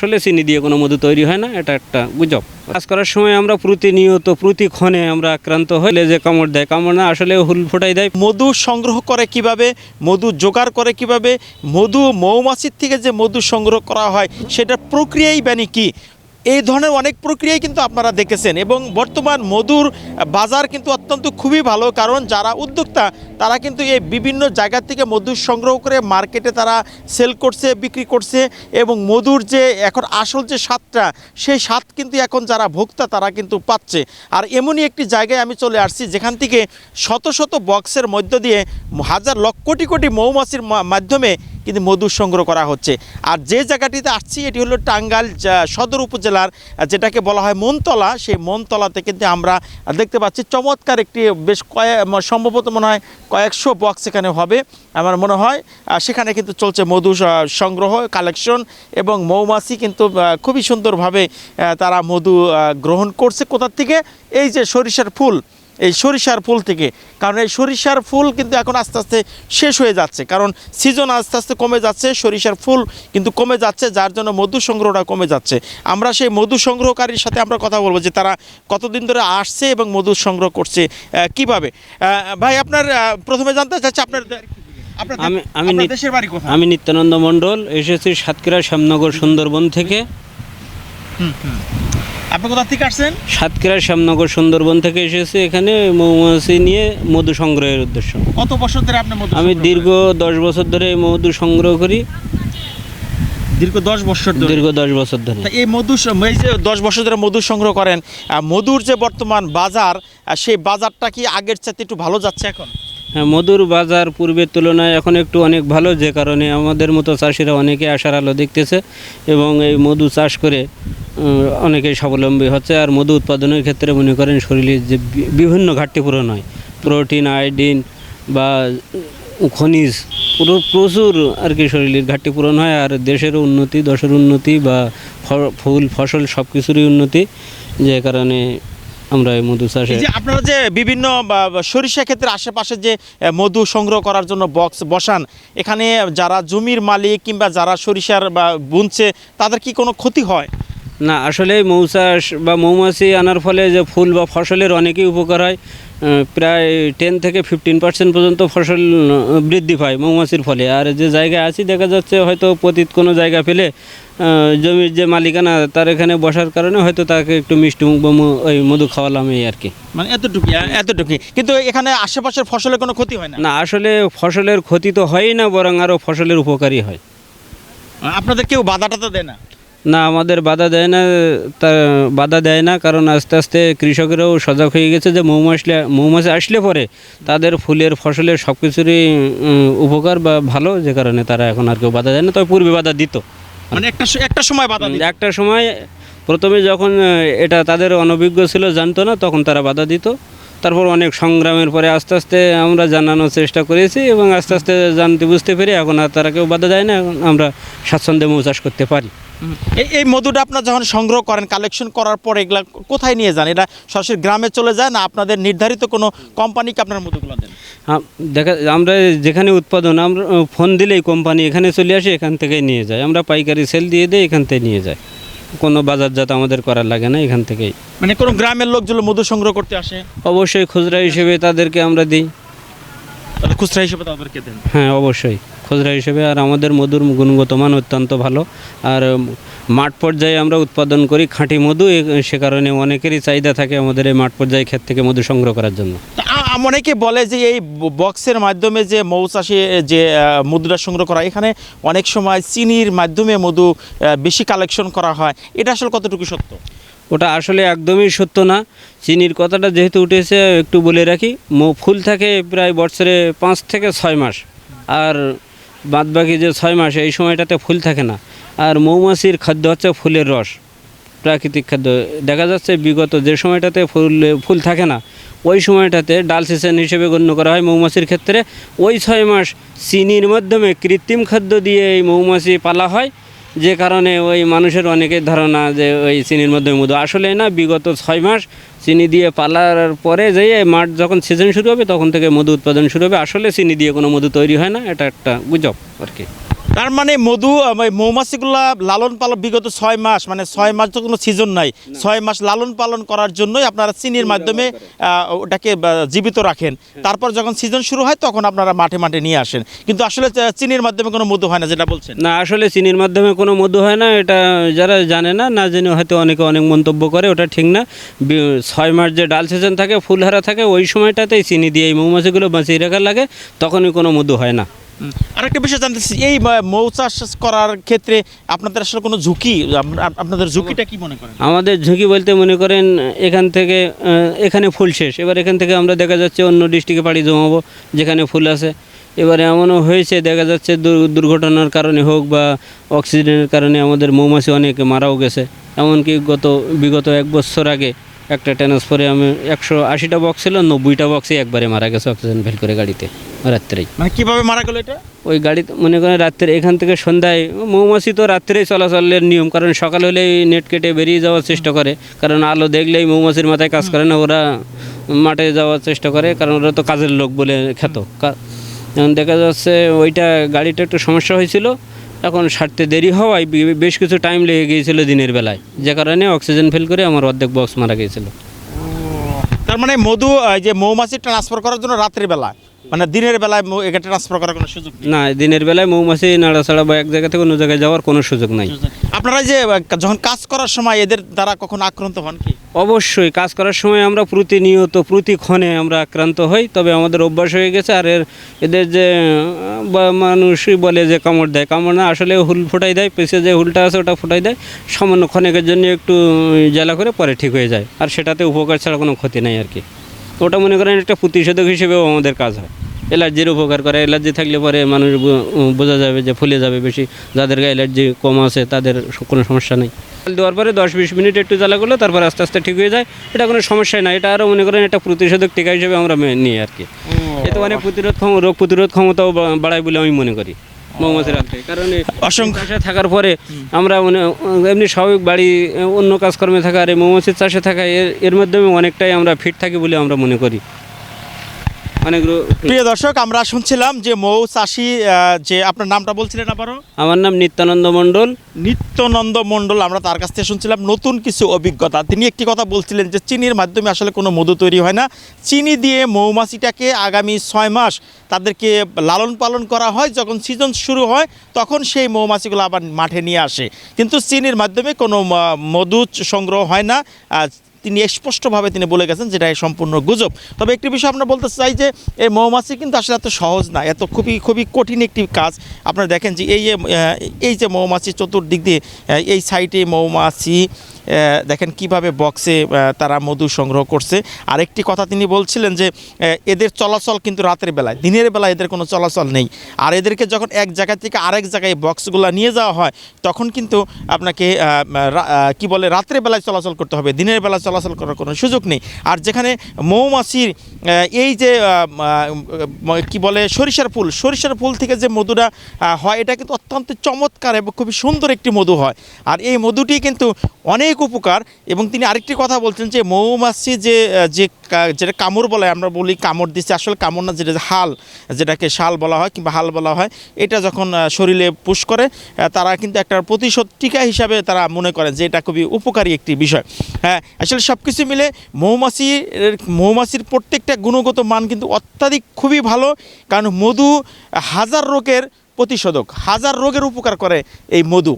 আসলে চিনি দিয়ে কোনো মধু তৈরি হয় না, এটা একটা গুজব। কাজ করার সময় আমরা প্রতিনিয়ত, প্রতিক্ষণে আমরা আক্রান্ত হলে যে কামড় দেয়, কামড় না আসলে হুল ফোটাই দেয়। মধু সংগ্রহ করে কীভাবে, মধু জোগাড় করে কীভাবে, মধু মৌমাছির থেকে যে মধু সংগ্রহ করা হয়, সেটার প্রক্রিয়াই বানি কি? এই ধরনের অনেক প্রক্রিয়াই কিন্তু আপনারা দেখেছেন এবং বর্তমান মধুর বাজার কিন্তু অত্যন্ত খুবই ভালো, কারণ যারা উদ্যোক্তা তারা কিন্তু এই বিভিন্ন জায়গা থেকে মধু সংগ্রহ করে মার্কেটে তারা সেল করছে, বিক্রি করছে এবং মধুর যে এখন আসল যে স্বাদটা, সেই স্বাদ কিন্তু এখন যারা ভোক্তা তারা কিন্তু পাচ্ছে। আর এমনই একটি জায়গায় আমি চলে আসছি, যেখান থেকে শত শত বক্সের মধ্য দিয়ে হাজার লক্ষ কোটি কোটি মৌমাছির মাধ্যমে কিন্তু মধু সংগ্রহ করা হচ্ছে। আর যে জায়গাটিতে আসছি, এটি হলো টাঙ্গাইল সদর উপজেলার যেটাকে বলা হয় মনতলা। সেই মনতলাতে কিন্তু আমরা দেখতে পাচ্ছি চমৎকার একটি, বেশ কয়েক সম্ভবত মনে হয় কয়েকশো বক্স এখানে হবে। আমার মনে হয় সেখানে কিন্তু চলছে মধু সংগ্রহ কালেকশন এবং মৌমাছি কিন্তু খুবই সুন্দরভাবে তারা মধু গ্রহণ করছে। কোথার থেকে? এই যে সরিষার ফুল এই সরিষার ফুল থেকে। কারণ এই সরিষার ফুল কিন্তু এখন আস্তে আস্তে শেষ হয়ে যাচ্ছে। কারণ সিজন আস্তে আস্তে কমে যাচ্ছে সরিষার ফুল কিন্তু কমে যাচ্ছে যার জন্য মধু সংগ্রহটা কমে যাচ্ছে। আমরা সেই মধু সংগ্রহকারীর সাথে আমরা কথা বলব যে তারা কতদিন ধরে আসছে এবং মধু সংগ্রহ করছে কীভাবে? ভাই আপনার প্রথমে জানতে চাচ্ছি আপনার আমি আমি দেশের বাড়ি কোথায়? আমি নিত্যানন্দ মণ্ডল এসেছি সাতক্ষীরা শ্যামনগর সুন্দরবন থেকে। আপনি কোথা থেকে আসছেন? সাতক্ষীরা শ্যামনগর সুন্দরবন থেকে এসেছি এখানে মৌমাছি নিয়ে মধু সংগ্রহের উদ্দেশ্য। কত বছর ধরে আপনি মধু আমি দীর্ঘ দশ বছর ধরে এই মধু সংগ্রহ করি। দীর্ঘ দশ বছর ধরে? দীর্ঘ দশ বছর ধরে। এই মধু এই যে দশ বছর ধরে মধু সংগ্রহ করেন মধুর যে বর্তমান বাজার সেই বাজারটা কি আগের চাইতে একটু ভালো যাচ্ছে এখন? হ্যাঁ মধুর বাজার পূর্বের তুলনায় এখন একটু অনেক ভালো যে কারণে আমাদের মতো চাষিরা অনেকে আশার আলো দেখতেছে এবং এই মধু চাষ করে অনেকেই স্বাবলম্বী হচ্ছে আর মধু উৎপাদনের ক্ষেত্রে মনে করেন শরীরের যে বিভিন্ন ঘাটতি পূরণ হয়। প্রোটিন, আয়োডিন বা খনিজ পুরো প্রচুর আর কি শরীরের ঘাটতি পূরণ হয় আর দেশেরও উন্নতি, দশের উন্নতি বা ফুল, ফসল সব কিছুরই উন্নতি, যে কারণে আমরা এই মধু চাষে যে আপনারা যে বিভিন্ন সরিষা ক্ষেত্রে আশেপাশে যে মধু সংগ্রহ করার জন্য বক্স বসান, এখানে যারা জমির মালিক কিংবা যারা সরিষার বা বুনছে, তাদের কি কোনো ক্ষতি হয়? না আসলে মৌচাষ বা মৌমাছি আনার ফলে যে ফুল বা ফসলের অনেকই উপকার হয় প্রায় টেন থেকে ফিফটিন পার্সেন্ট পর্যন্ত ফসল বৃদ্ধি পায় মৌমাছির ফলে। আর যে জায়গায় আছি দেখা যাচ্ছে হয়তো পতিত কোনো জায়গা পেলে আহ, জমির যে মালিকানা তার এখানে বসার কারণে হয়তো তাকে একটু মিষ্টি মুখ বা মু- ওই মধু খাওয়ালাম এই আর কি। মানে এতটুকু এতটুকু কিন্তু এখানে আশেপাশের ফসলের কোনো ক্ষতি হয় না? না আসলে ফসলের ক্ষতি তো হয়ই না বরং আরও ফসলের উপকারী হয়। আপনাদের কেউ বাধা তো দেয় না? না আমাদের বাধা দেয় না তা বাধা দেয় না কারণ আস্তে আস্তে কৃষকেরাও সজাগ হয়ে গেছে যে মৌমাছি মৌমাছি আসলে পরে তাদের ফুলের ফসলের সব কিছুরই উপকার বা ভালো যে কারণে তারা এখন আর কেউ বাধা দেয় না তবে পূর্বে বাধা দিত। মানে একটা একটা সময় বাধা দিত। একটা সময় প্রথমে যখন এটা তাদের অনভিজ্ঞ ছিল জানতো না তখন তারা বাধা দিত। তারপর অনেক সংগ্রামের পরে আস্তে আস্তে আমরা জানানোর চেষ্টা করেছি এবং আস্তে আস্তে জানতে বুঝতে পেরে এখন আর তারা কেউ বাধা দেয় না এখন আমরা স্বাচ্ছন্দ্যে মৌ চাষ করতে পারি। এই এই মধুটা আপনার যখন সংগ্রহ করেন কালেকশন করার পর এগুলা কোথায় নিয়ে যান? এটা সরাসরি গ্রামে চলে যায় না আপনাদের নির্ধারিত কোনো কোম্পানিকে আপনার মধুগুলো দেন? দেখা আমরা যেখানে উৎপাদন আমরা ফোন দিলেই কোম্পানি এখানে চলে আসে এখান থেকেই নিয়ে যায়। আমরা পাইকারি সেল দিয়ে দিই এখান থেকে নিয়ে যায়। কোনো বাজারজাত আমাদের করার লাগে না এখান থেকেই। মানে কোনো গ্রামের লোক যদি মধু সংগ্রহ করতে আসে? অবশ্যই খুচরা হিসেবে তাদেরকে আমরা দিই। খুচরা হিসেবে তাদেরকে দেন? হ্যাঁ অবশ্যই। খুচরা হিসেবে আর আমাদের মধুর গুণগত মান অত্যন্ত ভালো। আর মাঠ পর্যায়ে আমরা উৎপাদন করি খাঁটি মধু সে কারণে অনেকেরই চাহিদা থাকে আমাদের এই মাঠ পর্যায়ে ক্ষেত থেকে মধু সংগ্রহ করার জন্য। অনেকে বলে যে এই বক্সের মাধ্যমে যে মৌ মৌচাষে যে মধুটা সংগ্রহ করা এখানে অনেক সময় চিনির মাধ্যমে মধু বেশি কালেকশন করা হয়। এটা আসলে কতটুকু সত্য? ওটা আসলে একদমই সত্য না। চিনির কথাটা যেহেতু উঠেছে একটু বলে রাখি। মৌ ফুল থাকে প্রায় বছরে পাঁচ থেকে ছয় মাস। আর বাদবাকি যে ছয় মাস এই সময়টাতে ফুল থাকে না। আর মৌমাছির খাদ্য হচ্ছে ফুলের রস, প্রাকৃতিক খাদ্য। দেখা যাচ্ছে বিগত যে সময়টাতে ফুল ফুল থাকে না, ওই সময়টাতে ডাল সিজন হিসেবে গণ্য করা হয় মৌমাছির ক্ষেত্রে। ওই ছয় মাস চিনির মাধ্যমে কৃত্রিম খাদ্য দিয়ে এই মৌমাছি পালা হয়। যে কারণে ওই মানুষের অনেকের ধারণা যে ওই চিনির মধ্যে মধু। আসলে না, বিগত ছয় মাস চিনি দিয়ে পালার পরে যে মাঠ যখন সিজন শুরু হবে, তখন থেকে মধু উৎপাদন শুরু হবে। আসলে চিনি দিয়ে কোনো মধু তৈরি হয় না, এটা একটা গুজব আর কি। তার মানে মধু মৌমাছিগুলা লালন পালন বিগত ছয় মাস মানে ছয় মাস তো কোনো সিজন নাই ছয় মাস লালন পালন করার জন্যই আপনারা চিনির মাধ্যমে ওটাকে জীবিত রাখেন। তারপর যখন সিজন শুরু হয় তখন আপনারা মাঠে মাঠে নিয়ে আসেন। কিন্তু আসলে চিনির মাধ্যমে কোনো মধু হয় না যেটা বলছেন? না আসলে চিনির মাধ্যমে কোনো মধু হয় না এটা যারা জানে না না জেনে হয়তো অনেকে অনেক মন্তব্য করে ওটা ঠিক না। ছয় মাস যে ডাল সিজন থাকে ফুলহারা থাকে ওই সময়টাতেই চিনি দিয়ে এই মৌমাছিগুলো বাঁচিয়ে রাখার লাগে তখনই কোনো মধু হয় না। আরেকটা বিষয় জানতে এই মৌ চাষ করার ক্ষেত্রে আপনাদের আসলে কোনো ঝুঁকি আপ- আপ- আপনাদের ঝুঁকিটা কি মনে করেন? আমাদের ঝুঁকি বলতে মনে করেন, এখান থেকে এখানে ফুল শেষ। এবার এখান থেকে আমরা দেখা যাচ্ছে অন্য ডিস্ট্রিক্টে পাড়ি জমাবো, যেখানে ফুল আছে। এবারে এমনও হয়েছে, দেখা যাচ্ছে দুর- দুর্ঘটনার কারণে হোক বা অক্সিজেনের কারণে আমাদের মৌমাছি অনেক মারাও গেছে। এমনকি গত, বিগত এক বছর আগে একটা ট্রান্সফারে আমি একশো আশিটা বক্স ছিল নব্বইটা বক্সে একবারে মারা গেছে অক্সিজেন ফেল করে গাড়িতে রাত্রেই। মানে কীভাবে মারা গেল এটা? ওই গাড়িতে মনে করেন রাত্রে এখান থেকে সন্ধ্যায় মৌমাছি তো রাত্রেই চলাচলের নিয়ম কারণ সকাল হলেই নেট কেটে বেরিয়ে যাওয়ার চেষ্টা করে কারণ আলো দেখলেই মৌমাছির মাথায় কাজ করে না ওরা মাঠে যাওয়ার চেষ্টা করে কারণ ওরা তো কাজের লোক বলে খ্যাত। এখন দেখা যাচ্ছে ওইটা গাড়িটা একটু সমস্যা হয়েছিল এখন সারতে দেরি হওয়ায় বেশ কিছু টাইম লেগে গিয়েছিল দিনের বেলায়। যে কারণে অক্সিজেন ফেল করে আমার অর্ধেক বক্স মারা গিয়েছিল। তার মানে মধু যে মৌমাছি ট্রান্সফার করার জন্য রাত্রের বেলা? মানে দিনের বেলায় এটা ট্রান্সফার করার কোনো সুযোগ না দিনের বেলায় মৌমাছি নাড়াচাড়া বা এক জায়গা থেকে অন্য জায়গায় যাওয়ার কোনো সুযোগ নাই। আপনারা যে যখন কাজ করার সময় এদের দ্বারা কখন আক্রান্ত হন কি? অবশ্যই কাজ করার সময় আমরা প্রতিনিয়ত, প্রতিক্ষণে আমরা আক্রান্ত হই, তবে আমাদের অভ্যাস হয়ে গেছে। আর এর, এদের যে মানুষই বলে যে কামড় দেয়, কামড় না আসলে হুল ফোটাই দেয় পেছে যে হুলটা আছে ওটা ফোটাই দেয়। সামান্য ক্ষণেকের জন্য একটু জ্বালা করে পরে ঠিক হয়ে যায়। আর সেটাতে উপকার ছাড়া কোনো ক্ষতি নেই আর কি। ওটা মনে করেন একটা প্রতিষেধক হিসেবেও আমাদের কাজ হয়। অ্যালার্জির উপকার করে। অ্যালার্জি থাকলে পরে মানুষ বোঝা যাবে যে ফুলে যাবে বেশি। যাদের গায়ে অ্যালার্জি কম আছে তাদের কোনো সমস্যা নেই। দেওয়ার পরে দশ বিশ মিনিট একটু জ্বালা করলে তারপর আস্তে আস্তে ঠিক হয়ে যায়। এটা কোনো সমস্যাই না। এটা আরও মনে করেন একটা প্রতিষেধক টিকা হিসেবে আমরা নিই আর কি এতে অনেক প্রতিরোধ রোগ প্রতিরোধ ক্ষমতাও বাড়ায় বলে আমি মনে করি। মৌমাছির কারণ অসংখ্য- চাষে থাকার পরে আমরা মানে এমনি স্বাভাবিক বাড়ি অন্য কাজকর্মে থাকা আর মৌমাছির চাষে থাকা এর এর মাধ্যমে অনেকটাই আমরা ফিট থাকি বলে আমরা মনে করি। অনেক প্রিয় দর্শক আমরা শুনছিলাম যে মৌ চাষি যে আপনার নামটা বলছিলেন আবারও? আমার নাম নিত্যানন্দ মণ্ডল। নিত্যানন্দ মণ্ডল আমরা তার কাছ থেকে শুনছিলাম নতুন কিছু অভিজ্ঞতা। তিনি একটি কথা বলছিলেন যে চিনির মাধ্যমে আসলে কোনো মধু তৈরি হয় না। চিনি দিয়ে মৌমাছিটাকে আগামী ছয় মাস তাদেরকে লালন পালন করা হয়। যখন সিজন শুরু হয় তখন সেই মৌমাছিগুলো আবার মাঠে নিয়ে আসে। কিন্তু চিনির মাধ্যমে কোনো মধু সংগ্রহ হয় না। তিনি স্পষ্টভাবে তিনি বলে গেছেন যেটা সম্পূর্ণ গুজব। তবে একটি বিষয় আমরা বলতে চাই যে, এই মৌমাছি কিন্তু আসলে এত সহজ না, এত খুবই খুবই কঠিন একটি কাজ। আপনারা দেখেন যে এই এই যে মৌমাছি চতুর্দিক দিয়ে এই সাইটে মৌমাছি দেখেন কীভাবে বক্সে তারা মধু সংগ্রহ করছে। আরেকটি কথা তিনি বলছিলেন যে এদের চলাচল কিন্তু রাতের বেলায়, দিনের বেলায় এদের কোনো চলাচল নেই। আর এদেরকে যখন এক জায়গা থেকে আরেক জায়গায় বক্সগুলো নিয়ে যাওয়া হয়, তখন কিন্তু আপনাকে কি বলে, রাত্রে বেলায় চলাচল করতে হবে, দিনের বেলায় চলাচল করার কোনো সুযোগ নেই। আর যেখানে মৌমাছির এই যে কি বলে, সরিষার ফুল সরিষার ফুল থেকে যে মধুটা হয়, এটা কিন্তু অত্যন্ত চমৎকার এবং খুবই সুন্দর একটি মধু হয়। আর এই মধুটি কিন্তু অনেক উপকার এবং তিনি আরেকটি কথা বলছেন যে, মৌমাছি যে যে যেটা কামড় বলে, আমরা বলি কামড় দিচ্ছে, আসলে কামড় না, যেটা হাল, যেটাকে শাল বলা হয় কিংবা হাল বলা হয়, এটা যখন শরীরে পুশ করে তারা কিন্তু একটা প্রতিশোধ টিকা হিসাবে তারা মনে করেন যে, এটা খুবই উপকারী একটি বিষয়। হ্যাঁ আসলে সব কিছু মিলে মৌমাছি, মৌমাছির প্রত্যেকটা গুণগত মান কিন্তু অত্যাধিক খুবই ভালো, কারণ মধু হাজার রোগের প্রতিষেধক, হাজার রোগের উপকার করে এই মধু।